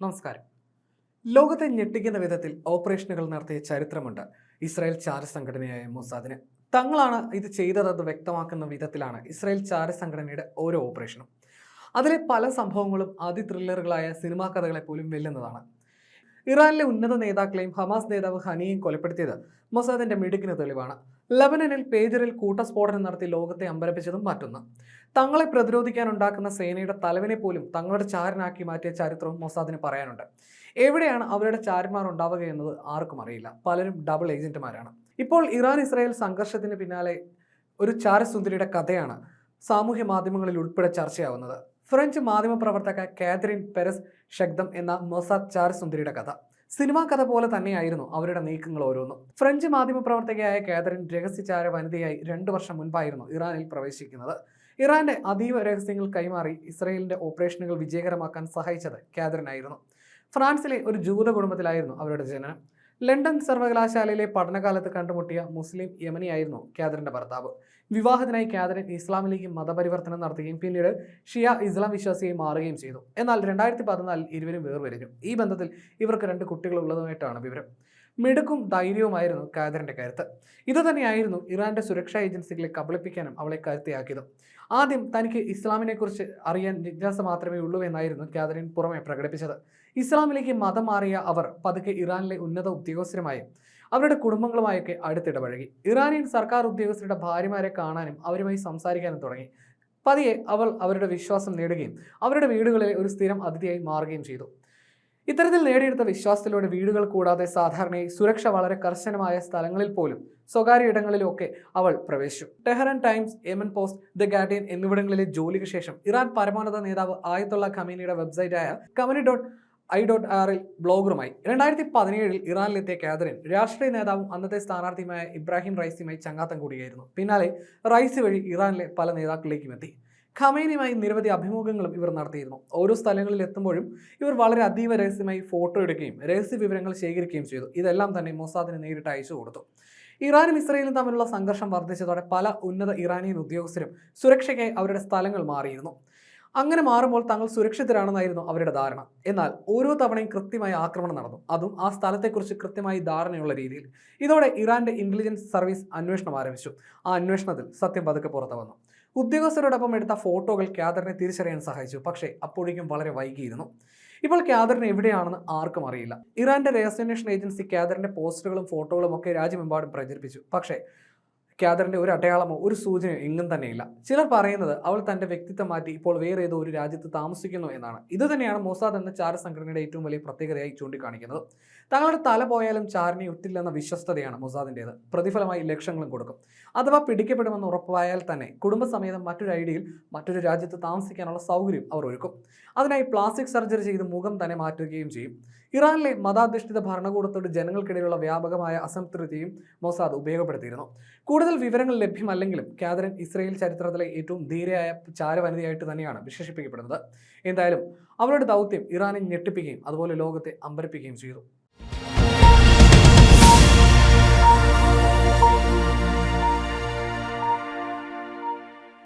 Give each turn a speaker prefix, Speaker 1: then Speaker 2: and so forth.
Speaker 1: നമസ്കാരം. ലോകത്തെ ഞെട്ടിക്കുന്ന വിധത്തിൽ ഓപ്പറേഷനുകൾ നടത്തിയ ചരിത്രമുണ്ട്. ഇസ്രായേൽ ചാര സംഘടനയായ മൊസാദിന്. തങ്ങളാണ് ഇത് ചെയ്തതെന്ന് വ്യക്തമാക്കുന്ന വിധത്തിലാണ് ഇസ്രായേൽ ചാര സംഘടനയുടെ ഓരോ ഓപ്പറേഷനും. അതിലെ പല സംഭവങ്ങളും അതി ത്രില്ലറുകളായ സിനിമാ കഥകളെ പോലും വെല്ലുന്നതാണ്. ഇറാനിലെ ഉന്നത നേതാക്കളെയും ഹമാസ് നേതാവ് ഹനിയെയും കൊലപ്പെടുത്തിയത് മൊസാദിന്റെ മിടുക്കിന് തെളിവാണ്. ലബനനിൽ പേജറിൽ കൂട്ടസ്ഫോടനം നടത്തി ലോകത്തെ അമ്പരപ്പിച്ചതും മറ്റൊന്ന്. തങ്ങളെ പ്രതിരോധിക്കാൻ ഉണ്ടാക്കുന്ന സേനയുടെ തലവിനെ പോലും തങ്ങളുടെ ചാരനാക്കി മാറ്റിയ ചരിത്രവും മൊസാദിന് പറയാനുണ്ട്. എവിടെയാണ് അവരുടെ ചാരന്മാർ ഉണ്ടാവുക എന്നത് ആർക്കും അറിയില്ല. പലരും ഡബിൾ ഏജന്റുമാരാണ് ഇപ്പോൾ ഇറാൻ ഇസ്രായേൽ സംഘർഷത്തിന് പിന്നാലെ ഒരു ചാരസുന്ദരിയുടെ കഥയാണ് സാമൂഹ്യ മാധ്യമങ്ങളിൽ ഉൾപ്പെടെ ചർച്ചയാവുന്നത്. ഫ്രഞ്ച് മാധ്യമപ്രവർത്തക കാതറിൻ പെരസ് ഷഗ്ദം എന്ന മൊസാദ് ചാരസുന്ദരിയുടെ കഥ. സിനിമാ കഥ പോലെ തന്നെയായിരുന്നു അവരുടെ നീക്കങ്ങൾ ഓരോന്നും. ഫ്രഞ്ച് മാധ്യമപ്രവർത്തകയായ കാതറിൻ രഹസ്യചാര വനിതയായി രണ്ടു വർഷം മുൻപായിരുന്നു ഇറാനിൽ പ്രവേശിക്കുന്നത്. ഇറാന്റെ അതീവ രഹസ്യങ്ങൾ കൈമാറി ഇസ്രയേലിന്റെ ഓപ്പറേഷനുകൾ വിജയകരമാക്കാൻ സഹായിച്ചത് കാതറിൻ ആയിരുന്നു ഫ്രാൻസിലെ ഒരു ജൂത കുടുംബത്തിലായിരുന്നു അവരുടെ ജനനം. ലണ്ടൻ സർവകലാശാലയിലെ പഠനകാലത്ത് കണ്ടുമുട്ടിയ മുസ്ലിം യമനിയായിരുന്നു കാതറിന്റെ ഭർത്താവ്. വിവാഹത്തിനായി കാതറിൻ ഇസ്ലാമിലേക്ക് മതപരിവർത്തനം നടത്തുകയും പിന്നീട് ഷിയ ഇസ്ലാം വിശ്വാസിയായി മാറുകയും ചെയ്തു. എന്നാൽ രണ്ടായിരത്തി പതിനാലിൽ ഇരുവരും വേർപിരിഞ്ഞു. ഈ ബന്ധത്തിൽ ഇവർക്ക് രണ്ട് കുട്ടികൾ ഉള്ളതുമായിട്ടാണ് വിവരം. മിടുക്കും ധൈര്യവുമായിരുന്നു കാതറിന്റെ കരുത്ത്. ഇതുതന്നെയായിരുന്നു ഇറാന്റെ സുരക്ഷാ ഏജൻസികളെ കബളിപ്പിക്കാനും അവളെ കരുത്തിയാക്കിയത്. ആദ്യം തനിക്ക് ഇസ്ലാമിനെക്കുറിച്ച് അറിയാൻ ജിജ്ഞാസ മാത്രമേ ഉള്ളൂ എന്നായിരുന്നു കാതറിൻ പുറമെ പ്രകടിപ്പിച്ചത്. ഇസ്ലാമിലേക്ക് മതം മാറിയ അവർ പതുക്കെ ഇറാനിലെ ഉന്നത ഉദ്യോഗസ്ഥരുമായും അവരുടെ കുടുംബങ്ങളുമായൊക്കെ അടുത്തിടപഴകി. ഇറാനിയൻ സർക്കാർ ഉദ്യോഗസ്ഥരുടെ ഭാര്യമാരെ കാണാനും അവരുമായി സംസാരിക്കാനും തുടങ്ങി. പതിയെ അവൾ അവരുടെ വിശ്വാസം നേടുകയും അവരുടെ വീടുകളിലെ ഒരു സ്ഥിരം അതിഥിയായി മാറുകയും ചെയ്തു. ഇത്തരത്തിൽ നേടിയെടുത്ത വിശ്വാസത്തിലൂടെ വീടുകൾ കൂടാതെ സാധാരണയായി സുരക്ഷ വളരെ കർശനമായ സ്ഥലങ്ങളിൽ പോലും സ്വകാര്യ ഇടങ്ങളിലൊക്കെ അവൾ പ്രവേശിച്ചു. Tehran Times Yemen Post the Guardian എന്നിവിടങ്ങളിലെ ജോലിക്ക് ശേഷം ഇറാൻ പരമോന്നത നേതാവ് ആയത്തുള്ള ഖമീനിയുടെ വെബ്സൈറ്റായ കമനി ഡോട്ട് ഐ ഡോട്ട് ആറിൽ ബ്ലോഗറുമായി രണ്ടായിരത്തി പതിനേഴിൽ ഇറാനിലെത്തിയ കാതറിൻ രാഷ്ട്രീയ നേതാവും അന്നത്തെ സ്ഥാനാർത്ഥിയുമായ ഇബ്രാഹിം റൈസിയുമായി ചങ്ങാത്തം കൂടിയായിരുന്നു. പിന്നാലെ റൈസ് വഴി ഇറാനിലെ പല നേതാക്കളിലേക്കും എത്തി. ഖമേനിയുമായി നിരവധി അഭിമുഖങ്ങളും ഇവർ നടത്തിയിരുന്നു. ഓരോ സ്ഥലങ്ങളിൽ എത്തുമ്പോഴും ഇവർ വളരെ അതീവ രഹസ്യമായി ഫോട്ടോ എടുക്കുകയും രഹസ്യ വിവരങ്ങൾ ശേഖരിക്കുകയും ചെയ്തു. ഇതെല്ലാം തന്നെ മൊസാദിന് നേരിട്ട് അയച്ചു കൊടുത്തു. ഇറാനും ഇസ്രയേലും തമ്മിലുള്ള സംഘർഷം വർദ്ധിച്ചതോടെ പല ഉന്നത ഇറാനിയൻ ഉദ്യോഗസ്ഥരും സുരക്ഷയ്ക്കായി അവരുടെ സ്ഥലങ്ങൾ മാറിയിരുന്നു. അങ്ങനെ മാറുമ്പോൾ തങ്ങൾ സുരക്ഷിതരാണെന്നായിരുന്നു അവരുടെ ധാരണ. എന്നാൽ ഓരോ തവണയും കൃത്യമായ ആക്രമണം നടന്നു. അതും ആ സ്ഥലത്തെക്കുറിച്ച് കൃത്യമായി ധാരണയുള്ള രീതിയിൽ. ഇതോടെ ഇറാന്റെ ഇന്റലിജൻസ് സർവീസ് അന്വേഷണം ആരംഭിച്ചു. ആ അന്വേഷണത്തിൽ സത്യം പതുക്കെ പുറത്തു വന്നു ഉദ്യോഗസ്ഥരോടൊപ്പം എടുത്ത ഫോട്ടോകൾ ക്യാദറിനെ തിരിച്ചറിയാൻ സഹായിച്ചു. പക്ഷേ അപ്പോഴേക്കും വളരെ വൈകിയിരുന്നു. ഇപ്പോൾ ക്യാദറിന് എവിടെയാണെന്ന് ആർക്കും അറിയില്ല. ഇറാന്റെ രഹസ്യാന്വേഷണ ഏജൻസി ക്യാദറിന്റെ പോസ്റ്ററുകളും ഫോട്ടോകളും ഒക്കെ രാജ്യമെമ്പാടും പ്രചരിപ്പിച്ചു. പക്ഷേ ക്യാദറിന്റെ ഒരു അടയാളമോ ഒരു സൂചനയോ എങ്ങും തന്നെയില്ല. ചിലർ പറയുന്നത് അവൾ തന്റെ വ്യക്തിത്വം മാറ്റി ഇപ്പോൾ വേറെ ഏതോ ഒരു രാജ്യത്ത് താമസിക്കുന്നു എന്നാണ്. ഇത് തന്നെയാണ് മൊസാദ് എന്ന ചാര സംഘടനയുടെ ഏറ്റവും വലിയ പ്രത്യേകതയായി ചൂണ്ടിക്കാണിക്കുന്നത്. തങ്ങളുടെ തല പോയാലും ചാരനെ ഒറ്റില്ലെന്ന വിശ്വസ്തതയാണ് മൊസാദിന്റേത് പ്രതിഫലമായി ലക്ഷങ്ങളും കൊടുക്കും. അഥവാ പിടിക്കപ്പെടുമെന്ന് ഉറപ്പായാൽ തന്നെ കുടുംബസമേതം മറ്റൊരു ഐഡിയയിൽ മറ്റൊരു രാജ്യത്ത് താമസിക്കാനുള്ള സൗകര്യം അവർ ഒരുക്കും. അതിനായി പ്ലാസ്റ്റിക് സർജറി ചെയ്ത് മുഖം തന്നെ മാറ്റുകയും ചെയ്യും. ഇറാനിലെ മതാധിഷ്ഠിത ഭരണകൂടത്തോട് ജനങ്ങൾക്കിടയിലുള്ള വ്യാപകമായ അസംതൃപ്തിയും മൊസാദ് ഉപയോഗപ്പെടുത്തിയിരുന്നു. കൂടുതൽ വിവരങ്ങൾ ലഭ്യമല്ലെങ്കിലും കാതറിൻ ഇസ്രയേൽ ചരിത്രത്തിലെ ഏറ്റവും ധീരയായ ചാരവനിതയായിട്ട് തന്നെയാണ് വിശേഷിപ്പിക്കപ്പെടുന്നത്. എന്തായാലും അവരുടെ ദൗത്യം ഇറാനെ ഞെട്ടിപ്പിക്കുകയും അതുപോലെ ലോകത്തെ അമ്പരപ്പിക്കുകയും ചെയ്തു.